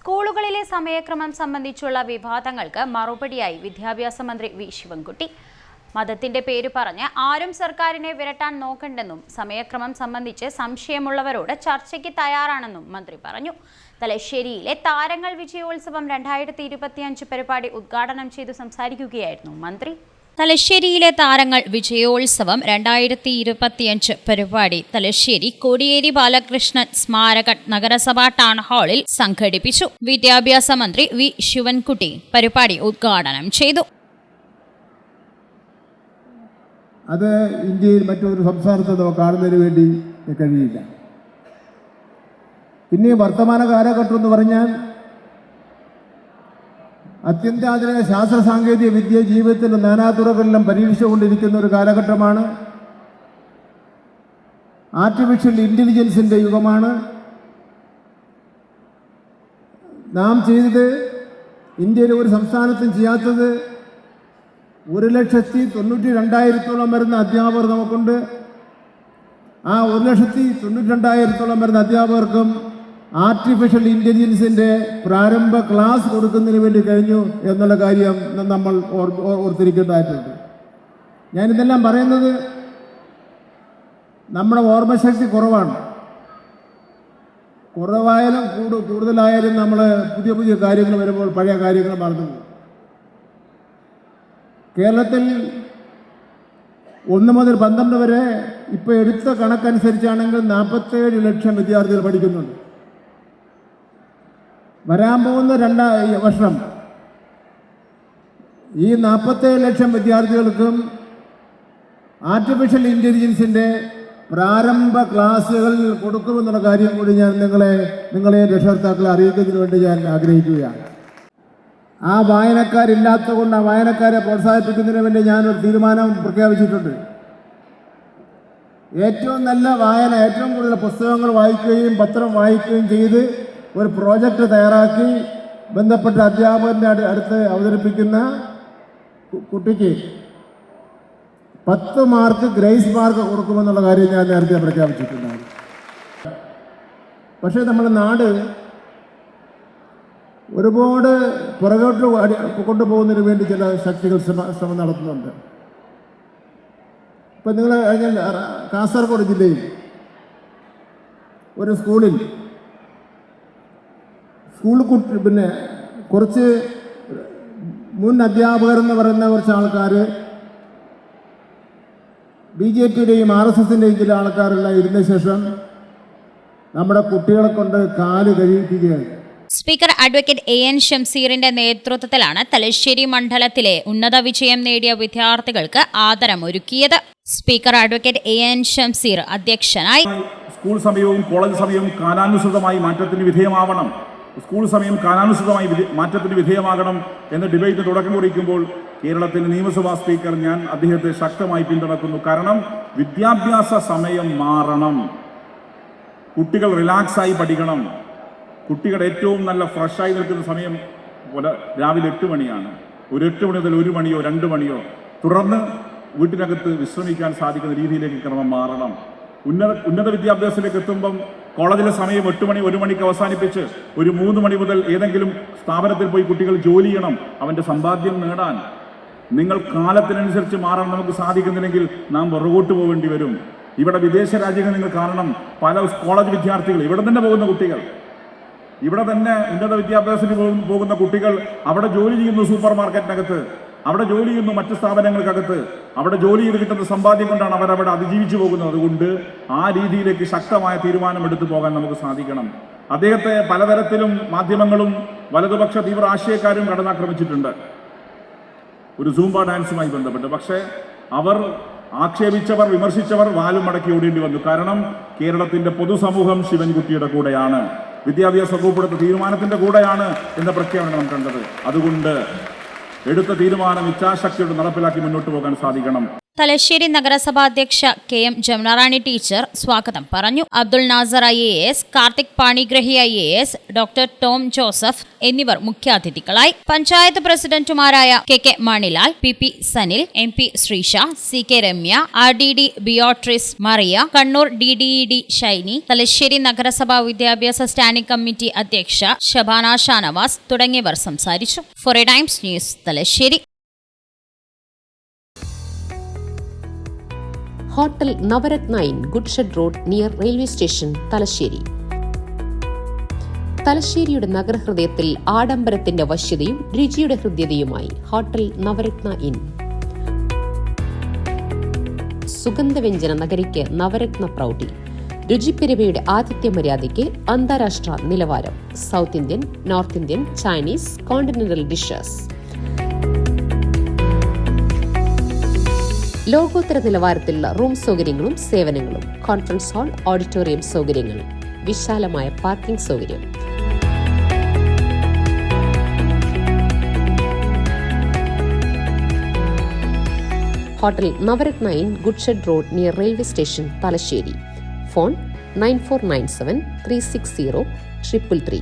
സ്കൂളുകളിലെ സമയക്രമം സംബന്ധിച്ചുള്ള വിവാദങ്ങൾക്ക് മറുപടിയായി വിദ്യാഭ്യാസ മന്ത്രി വി ശിവൻകുട്ടി. മതത്തിന്റെ പേര് പറഞ്ഞ് ആരും സർക്കാരിനെ വിരട്ടാൻ നോക്കണ്ടെന്നും സമയക്രമം സംബന്ധിച്ച് സംശയമുള്ളവരോട് ചർച്ചയ്ക്ക് തയ്യാറാണെന്നും മന്ത്രി പറഞ്ഞു. തലശ്ശേരിയിലെ താരങ്ങൾ വിജയോത്സവം രണ്ടായിരത്തി ഇരുപത്തിയഞ്ച് പരിപാടി ഉദ്ഘാടനം ചെയ്തു സംസാരിക്കുകയായിരുന്നു മന്ത്രി. തലശ്ശേരിയിലെ താരങ്ങൾ വിജയോത്സവം രണ്ടായിരത്തി ഇരുപത്തിയഞ്ച് പരിപാടി. തലശ്ശേരി കോടിയേരി ബാലകൃഷ്ണൻ സ്മാരക നഗരസഭാ ടൗൺ ഹാളിൽ സംഘടിപ്പിച്ചു. വിദ്യാഭ്യാസ മന്ത്രി വി. ശിവൻകുട്ടി പരിപാടി ഉദ്ഘാടനം ചെയ്തു. അത് ഇന്ത്യയിൽ മറ്റൊരു സംസ്ഥാനത്തോ കാണുന്നതിന് വേണ്ടി കഴിയില്ല. പിന്നെ വർത്തമാന കാലഘട്ടം എന്ന് പറഞ്ഞാൽ അത്യന്താധുനിക ശാസ്ത്ര സാങ്കേതിക വിദ്യ ജീവിതത്തിന്റെ നാനാതുറകളിലും പരീക്ഷിച്ചുകൊണ്ടിരിക്കുന്ന ഒരു കാലഘട്ടമാണ്. ആർട്ടിഫിഷ്യൽ ഇന്റലിജൻസിന്റെ യുഗമാണ്. നാം ചെയ്തത് ഇന്ത്യയിലെ ഒരു സംസ്ഥാനത്തും ചെയ്യാത്തത് ഒരു ലക്ഷത്തി തൊണ്ണൂറ്റി രണ്ടായിരത്തോളം വരുന്ന അധ്യാപകർ നമുക്കുണ്ട്. ആ ഒരു ലക്ഷത്തി തൊണ്ണൂറ്റി രണ്ടായിരത്തോളം വരുന്ന അധ്യാപകർക്കും ആർട്ടിഫിഷ്യൽ ഇന്റലിജൻസിന്റെ പ്രാരംഭ ക്ലാസ് കൊടുക്കുന്നതിന് വേണ്ടി കഴിഞ്ഞു എന്നുള്ള കാര്യം നമ്മൾ ഓർ- ഓർ- ഓർത്തിരിക്കേണ്ടതായിട്ടുണ്ട്. ഞാനിതെല്ലാം പറയുന്നത് നമ്മുടെ ഓർമ്മശക്തി കുറവാണ്. കുറവായാലും കൂടു കൂടുതലായാലും നമ്മൾ പുതിയ പുതിയ കാര്യങ്ങൾ വരുമ്പോൾ പഴയ കാര്യങ്ങൾ മറന്നു കേരളത്തിൽ ഒന്ന് മുതൽ പന്ത്രണ്ട് വരെ ഇപ്പോൾ എടുത്ത കണക്കനുസരിച്ചാണെങ്കിൽ നാൽപ്പത്തേഴ് ലക്ഷം വിദ്യാർത്ഥികൾ പഠിക്കുന്നുണ്ട്. വരാൻ പോകുന്ന രണ്ടാ വർഷം. ഈ നാൽപ്പത്തേഴ് ലക്ഷം വിദ്യാർത്ഥികൾക്കും ആർട്ടിഫിഷ്യൽ ഇന്റലിജൻസിന്റെ പ്രാരംഭ ക്ലാസ്സുകൾ കൊടുക്കുമെന്നുള്ള കാര്യം കൂടി ഞാൻ നിങ്ങളെ നിങ്ങളെ രക്ഷകർത്താക്കളെ അറിയിക്കുന്നതിന് വേണ്ടി ഞാൻ ആഗ്രഹിക്കുകയാണ്. ആ വായനക്കാരില്ലാത്ത കൊണ്ട് ആ വായനക്കാരെ പ്രോത്സാഹിപ്പിക്കുന്നതിന് വേണ്ടി ഞാനൊരു തീരുമാനം പ്രഖ്യാപിച്ചിട്ടുണ്ട്. ഏറ്റവും നല്ല വായന ഏറ്റവും കൂടുതൽ പുസ്തകങ്ങൾ വായിക്കുകയും പത്രം വായിക്കുകയും ചെയ്ത് ഒരു പ്രോജക്റ്റ് തയ്യാറാക്കി ബന്ധപ്പെട്ട അധ്യാപകന്റെ അടു- അടുത്ത് അവതരിപ്പിക്കുന്ന കുട്ടിക്ക് പത്ത് മാർക്ക് ഗ്രേസ് മാർക്ക് കൊടുക്കുമെന്നുള്ള കാര്യം ഞാൻ നേരത്തെ പ്രഖ്യാപിച്ചിട്ടുണ്ടായിരുന്നു. പക്ഷേ നമ്മുടെ നാട് ഒരുപാട് പുറകോട്ട് കൊണ്ടുപോകുന്നതിന് വേണ്ടി ചില ശക്തികൾ ശ്രമം നടത്തുന്നുണ്ട്. ഇപ്പം നിങ്ങൾ കഴിഞ്ഞാൽ കാസർഗോഡ് ജില്ലയിൽ ഒരു സ്കൂളിൽ സ്കൂൾ കുട്ടി പിന്നെ കുറച്ച് മുൻ അധ്യാപകർ എന്ന് പറയുന്ന കുറച്ച് ആൾക്കാർ ബി ജെ പിയുടെയും ആർ എസ് എസിന്റെയും ചില ആൾക്കാരെല്ലാം ഇരുന്ന ശേഷം നമ്മുടെ കുട്ടികളെ കൊണ്ട് കാൽ കഴിയിപ്പിക്കുകയാണ് സ്പീക്കർ അഡ്വക്കേറ്റ് എ എൻ ഷംസീറിന്റെ നേതൃത്വത്തിലാണ് തലശ്ശേരി മണ്ഡലത്തിലെ ഉന്നത വിജയം നേടിയ വിദ്യാർത്ഥികൾക്ക് ആദരമൊരുക്കിയത്. Speaker advocate A N Shamseer അധ്യക്ഷനായി. സ്കൂൾ സമയവും കോളേജ് സമയവും കാലാനുസൃതമായി മാറ്റത്തിന് വിധേയമാവണം. സ്കൂൾ സമയം കാലാനുസൃതമായി മാറ്റത്തിന് വിധേയമാകണം എന്ന ഡിബേറ്റിന് തുടക്കം കുറിക്കുമ്പോൾ കേരളത്തിന്റെ നിയമസഭാ സ്പീക്കർ ഞാൻ അദ്ദേഹത്തെ ശക്തമായി പിന്തുണക്കുന്നു. കാരണം വിദ്യാഭ്യാസ സമയം മാറണം. കുട്ടികൾ റിലാക്സായി പഠിക്കണം. കുട്ടികൾ ഏറ്റവും നല്ല ഫ്രഷായി നിൽക്കുന്ന സമയം പോലെ രാവിലെ എട്ട് മണിയാണ്. ഒരു എട്ട് മണി മുതൽ ഒരു മണിയോ രണ്ട് മണിയോ തുടർന്ന് വീട്ടിനകത്ത് വിശ്രമിക്കാൻ സാധിക്കുന്ന രീതിയിലേക്ക് ക്രമം മാറണം. ഉന്നത ഉന്നത വിദ്യാഭ്യാസത്തിലേക്ക് എത്തുമ്പം കോളേജിലെ സമയം എട്ട് മണി ഒരു മണിക്ക് അവസാനിപ്പിച്ച് ഒരു മൂന്ന് മണി മുതൽ ഏതെങ്കിലും സ്ഥാപനത്തിൽ പോയി കുട്ടികൾ ജോലി ചെയ്യണം അവന്റെ സമ്പാദ്യം നേടാൻ. നിങ്ങൾ കാലത്തിനനുസരിച്ച് മാറാൻ നമുക്ക് സാധിക്കുന്നില്ലെങ്കിൽ നാം പുറകോട്ട് പോകേണ്ടി വരും. ഇവിടെ വിദേശ രാജ്യങ്ങൾ നിങ്ങൾ കാരണം പല കോളേജ് വിദ്യാർത്ഥികൾ ഇവിടെ തന്നെ പോകുന്ന കുട്ടികൾ. ഇവിടെ തന്നെ ഉന്നത വിദ്യാഭ്യാസത്തിന് പോകുന്ന കുട്ടികൾ അവിടെ ജോലി ചെയ്യുന്നു സൂപ്പർ മാർക്കറ്റിനകത്ത് അവിടെ ജോലി ചെയ്യുന്നു മറ്റ് സ്ഥാപനങ്ങൾക്കകത്ത് അവിടെ ജോലി ചെയ്ത് കിട്ടുന്ന സമ്പാദ്യം കൊണ്ടാണ് അവരവിടെ അതിജീവിച്ചു പോകുന്നത്. അതുകൊണ്ട് ആ രീതിയിലേക്ക് ശക്തമായ തീരുമാനമെടുത്തു പോകാൻ നമുക്ക് സാധിക്കണം. അദ്ദേഹത്തെ പലതരത്തിലും മാധ്യമങ്ങളും വലതുപക്ഷ തീവ്ര ആശയക്കാരും കടന്നാക്രമിച്ചിട്ടുണ്ട്. ഒരു സൂംബ ഡാൻസുമായി ബന്ധപ്പെട്ട്. പക്ഷേ അവർ ആക്ഷേപിച്ചവർ വിമർശിച്ചവർ വാലും മടക്കി ഓടേണ്ടി വന്നു. കാരണം കേരളത്തിന്റെ പൊതുസമൂഹം ശിവൻകുട്ടിയുടെ കൂടെയാണ്. വിദ്യാഭ്യാസ വകുപ്പെടുത്ത തീരുമാനത്തിന്റെ കൂടെയാണ് എന്ന പ്രഖ്യാപനം കണ്ടത്. അതുകൊണ്ട് എടുത്ത തീരുമാനം ഇച്ഛാശക്തിയോട് നടപ്പിലാക്കി മുന്നോട്ട് പോകാൻ സാധിക്കണം. തലശ്ശേരി നഗരസഭാ അധ്യക്ഷ കെ എം ജമുനാറാണി ടീച്ചർ സ്വാഗതം പറഞ്ഞു. Abdul Nasar I A S Karthik Panigrahi I A S doctor Tom Joseph എന്നിവർ മുഖ്യാതിഥികളായി. പഞ്ചായത്ത് പ്രസിഡന്റുമാരായ K K Manilal P P Sanil M P Sreesha C K Ramya R D D Beatrice Maria Kannur D D E D Shiny Thalassery നഗരസഭാ വിദ്യാഭ്യാസ standing committee അധ്യക്ഷ ഷബാന ഷാനവാസ് തുടങ്ങിയവർ സംസാരിച്ചു. A times news Thalassery. Hotel Navaratna inn good shed road near railway station Thalassery. തലശ്ശേരിയുടെ നഗരഹൃദയത്തിൽ ആഡംബരത്തിന്റെ വശ്യതയും രുചിയുടെ ഹൃദ്യതയുമായി hotel Navaratna inn സുഗന്ധവ്യഞ്ജന നഗരിക്ക് നവരത്ന പ്രൗഢി. രുചിപ്പെരുമയുടെ ആതിഥ്യ മര്യാദയ്ക്ക് അന്താരാഷ്ട്ര നിലവാരം. South Indian north Indian Chinese continental dishes. ലോകോത്തര നിലവാരത്തിലുള്ള റൂം സൗകര്യങ്ങളും സേവനങ്ങളും കോൺഫറൻസ് ഹാൾ ഓഡിറ്റോറിയം സൗകര്യങ്ങൾ വിശാലമായ പാർക്കിംഗ് സൗകര്യം hotel Navaratna inn good shed road near railway station Thalassery. Phone nine four nine seven three six zero triple three.